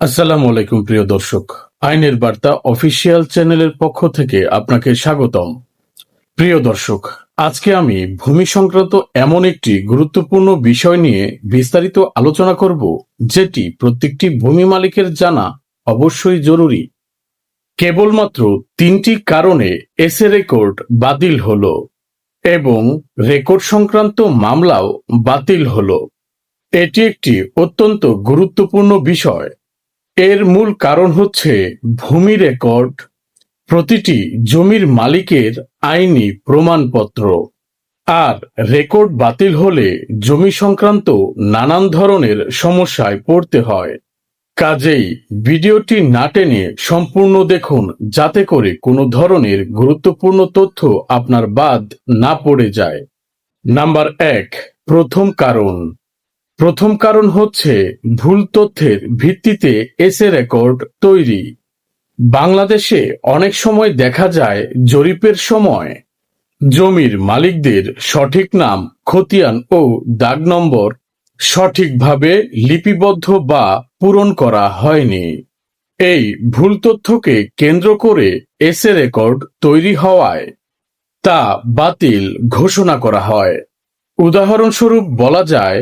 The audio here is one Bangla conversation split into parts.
আসসালামু আলাইকুম, প্রিয় দর্শক। আইনের বার্তা অফিসিয়াল চ্যানেলের পক্ষ থেকে আপনাকে স্বাগতম। প্রিয় দর্শক, আজকে আমি ভূমি সংক্রান্ত এমন একটি গুরুত্বপূর্ণ বিষয় নিয়ে বিস্তারিত আলোচনা করব, যেটি প্রত্যেকটি ভূমি মালিকের জানা অবশ্যই জরুরি। কেবলমাত্র তিনটি কারণে এসএ রেকর্ড বাতিল হলো এবং রেকর্ড সংক্রান্ত মামলাও বাতিল হল। এটি একটি অত্যন্ত গুরুত্বপূর্ণ বিষয়। এর মূল কারণ হচ্ছে ভূমি রেকর্ড, প্রতিটি জমির মালিকের আইনি প্রমাণপত্র। আর রেকর্ড বাতিল হলে জমি সংক্রান্ত নানান ধরনের সমস্যায় পড়তে হয়। কাজেই ভিডিওটি না টেনে সম্পূর্ণ দেখুন, যাতে করে কোনো ধরনের গুরুত্বপূর্ণ তথ্য আপনার বাদ না পড়ে যায়। নাম্বার এক, প্রথম কারণ। প্রথম কারণ হচ্ছে ভুল তথ্যের ভিত্তিতে এসে রেকর্ড তৈরি। বাংলাদেশে অনেক সময় দেখা যায় জরিপের সময় জমির মালিকদের সঠিক নাম, খতিয়ান ও দাগ নম্বর সঠিকভাবে লিপিবদ্ধ বা পূরণ করা হয়নি। এই ভুল তথ্যকে কেন্দ্র করে এসে রেকর্ড তৈরি হওয়ায় তা বাতিল ঘোষণা করা হয়। উদাহরণস্বরূপ বলা যায়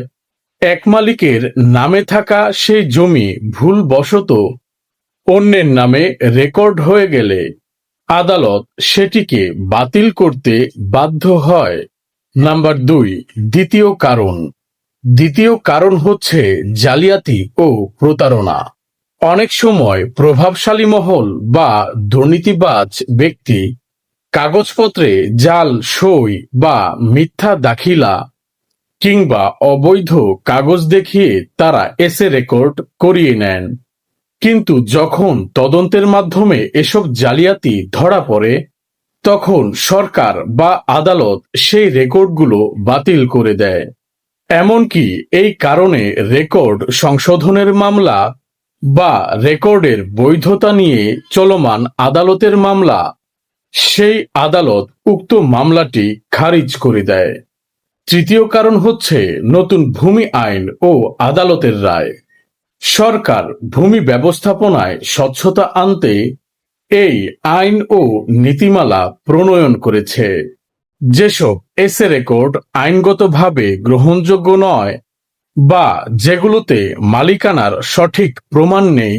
এক মালিকের নামে থাকা সেই জমি ভুলবশত অন্যের নামে রেকর্ড হয়ে গেলে আদালত সেটিকে বাতিল করতে বাধ্য হয়। নাম্বার দুই, দ্বিতীয় কারণ। দ্বিতীয় কারণ হচ্ছে জালিয়াতি ও প্রতারণা। অনেক সময় প্রভাবশালী মহল বা দুর্নীতিবাজ ব্যক্তি কাগজপত্রে জাল, সই বা মিথ্যা দাখিলা কিংবা অবৈধ কাগজ দেখিয়ে তারা এসে রেকর্ড করিয়ে নেন। কিন্তু যখন তদন্তের মাধ্যমে এসব জালিয়াতি ধরা পড়ে, তখন সরকার বা আদালত সেই রেকর্ডগুলো বাতিল করে দেয়। এমনকি এই কারণে রেকর্ড সংশোধনের মামলা বা রেকর্ডের বৈধতা নিয়ে চলমান আদালতের মামলা, সেই আদালত উক্ত মামলাটি খারিজ করে দেয়। তৃতীয় কারণ হচ্ছে নতুন ভূমি আইন ও আদালতের রায়। সরকার ভূমি ব্যবস্থাপনায় স্বচ্ছতা আনতে এই আইন ও নীতিমালা প্রণয়ন করেছে। যেসব এসে রেকর্ড আইনগতভাবে গ্রহণযোগ্য নয় বা যেগুলোতে মালিকানার সঠিক প্রমাণ নেই,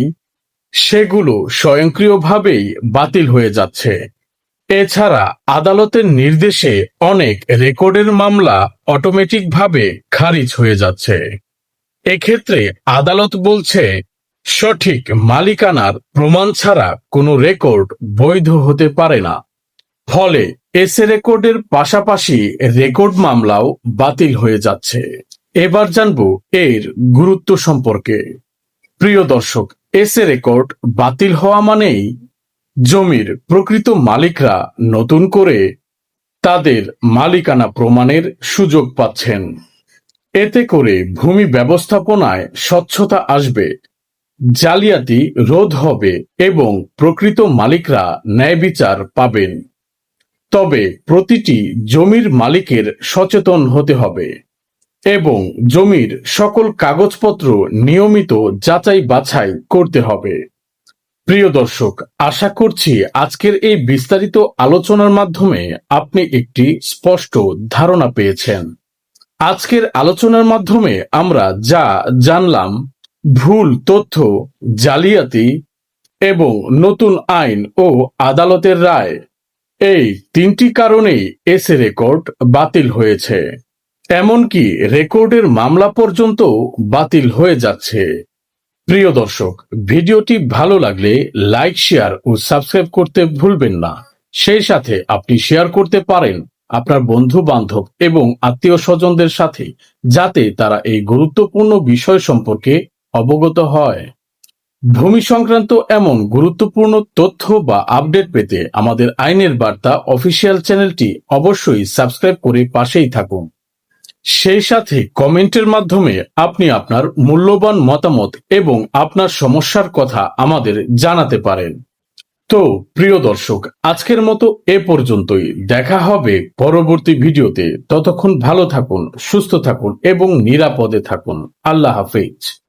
সেগুলো স্বয়ংক্রিয়ভাবেই বাতিল হয়ে যাচ্ছে। এছাড়া আদালতের নির্দেশে অনেক রেকর্ডের মামলা অটোমেটিকভাবে খারিজ হয়ে যাচ্ছে। এক্ষেত্রে আদালত বলছে, সঠিক মালিকানার প্রমাণ ছাড়া কোনো রেকর্ড বৈধ হতে পারে না। ফলে এসে রেকর্ডের পাশাপাশি রেকর্ড মামলাও বাতিল হয়ে যাচ্ছে। এবার জানব এর গুরুত্ব সম্পর্কে। প্রিয় দর্শক এসে রেকর্ড বাতিল হওয়া মানেই জমির প্রকৃত মালিকরা নতুন করে তাদের মালিকানা প্রমাণের সুযোগ পাচ্ছেন। এতে করে ভূমি ব্যবস্থাপনায় স্বচ্ছতা আসবে, জালিয়াতি রোধ হবে এবং প্রকৃত মালিকরা ন্যায় বিচার পাবেন। তবে প্রতিটি জমির মালিকের সচেতন হতে হবে এবং জমির সকল কাগজপত্র নিয়মিত যাচাই বাছাই করতে হবে। প্রিয় দর্শক, আশা করছি আজকের এই বিস্তারিত আলোচনার মাধ্যমে আপনি একটি স্পষ্ট ধারণা পেয়েছেন। আজকের আলোচনার মাধ্যমে আমরা যা জানলাম, ভুল তথ্য, জালিয়াতি এবং নতুন আইন ও আদালতের রায়, এই তিনটি কারণেই এসে রেকর্ড বাতিল হয়েছে। এমনকি রেকর্ডের মামলা পর্যন্ত বাতিল হয়ে যাচ্ছে। প্রিয় দর্শক, ভিডিওটি ভালো লাগলে লাইক, শেয়ার ও সাবস্ক্রাইব করতে ভুলবেন না। সেই সাথে আপনি শেয়ার করতে পারেন আপনার বন্ধু বান্ধব এবং আত্মীয় স্বজনদের সাথে, যাতে তারা এই গুরুত্বপূর্ণ বিষয় সম্পর্কে অবগত হয়। ভূমি সংক্রান্ত এমন গুরুত্বপূর্ণ তথ্য বা আপডেট পেতে আমাদের আইনের বার্তা অফিসিয়াল চ্যানেলটি অবশ্যই সাবস্ক্রাইব করে পাশেই থাকুন। সেই সাথে কমেন্টের মাধ্যমে আপনি আপনার মূল্যবান মতামত এবং আপনার সমস্যার কথা আমাদের জানাতে পারেন। তো, প্রিয় দর্শক, আজকের মতো এ পর্যন্তই। দেখা হবে পরবর্তী ভিডিওতে। ততক্ষণ ভালো থাকুন, সুস্থ থাকুন এবং নিরাপদে থাকুন। আল্লাহ হাফেজ।